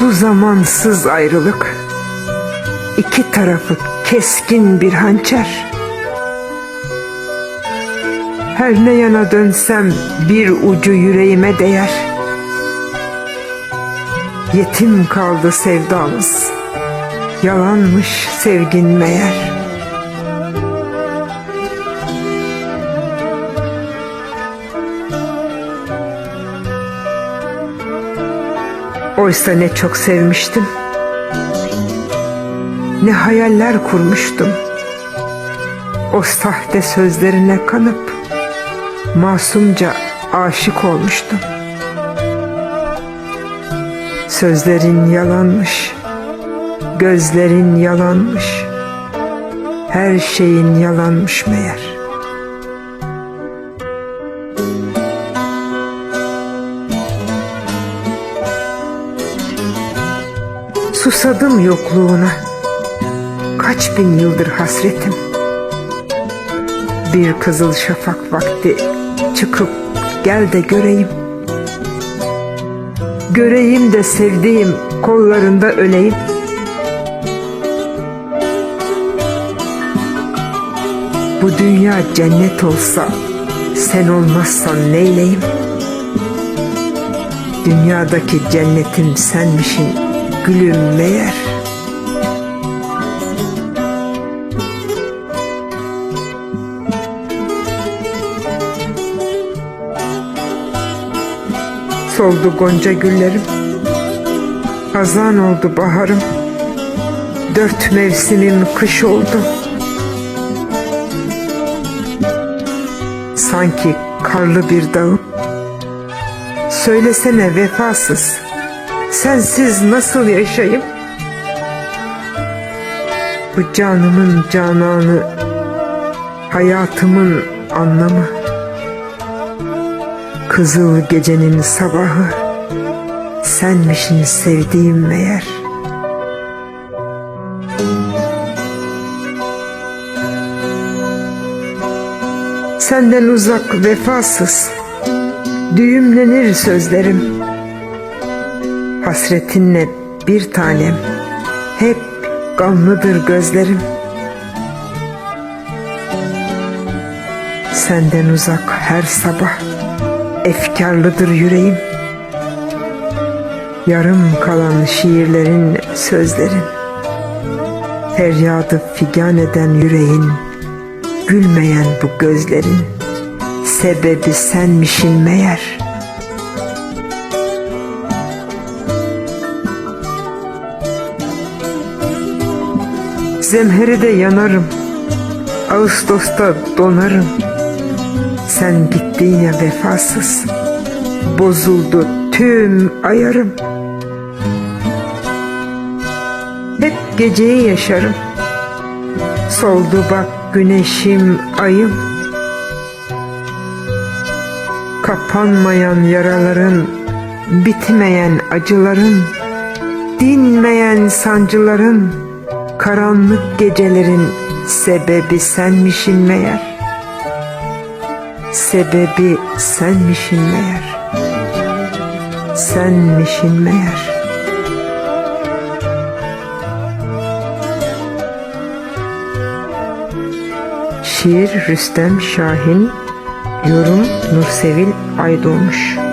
Bu zamansız ayrılık iki tarafı keskin bir hançer. Her ne yana dönsem bir ucu yüreğime değer. Yetim kaldı sevdamız. Yalanmış sevgin meğer. Oysa ne çok sevmiştim. Ne hayaller kurmuştum. O sahte sözlerine kanıp masumca aşık olmuştum. Sözlerin yalanmış, gözlerin yalanmış, her şeyin yalanmış meğer. Susadım yokluğuna, kaç bin yıldır hasretim. Bir kızıl şafak vakti çıkıp gel de göreyim. Göreyim de sevdiğim kollarında öleyim. Bu dünya cennet olsa sen olmazsan neyleyim? Dünyadaki cennetim senmişin gülüm meğer. Soldu gonca güllerim. Hazan oldu baharım. Dört mevsimim kış oldu. Sanki karlı bir dağım. Söylesene vefasız Sensiz nasıl yaşayayım? Bu canımın cananı Hayatımın anlamı Kızıl gecenin sabahı Senmişin sevdiğim meğer. Senden uzak vefasız Düğümlenir sözlerim. Hasretinle bir tanem Hep gamlıdır gözlerim. Senden uzak her sabah efkarlıdır yüreğim. Yarım kalan şiirlerin, sözlerin. Feryadı figan eden yüreğin. Gülmeyen bu gözlerin. Sebebi senmişin meğer. Zemheride yanarım. Ağustos'ta donarım sen gittin ya vefasız. Bozuldu tüm ayarım. Hep geceyi yaşarım. Soldu bak güneşim ayım. Kapanmayan yaraların Bitmeyen acıların Dinmeyen sancıların Karanlık gecelerin Sebebi senmişin meğer Sebebi senmişin meğer. Senmişin meğer. Şiir Rüstem Şahin Yorum Nursevil Aydoğmuş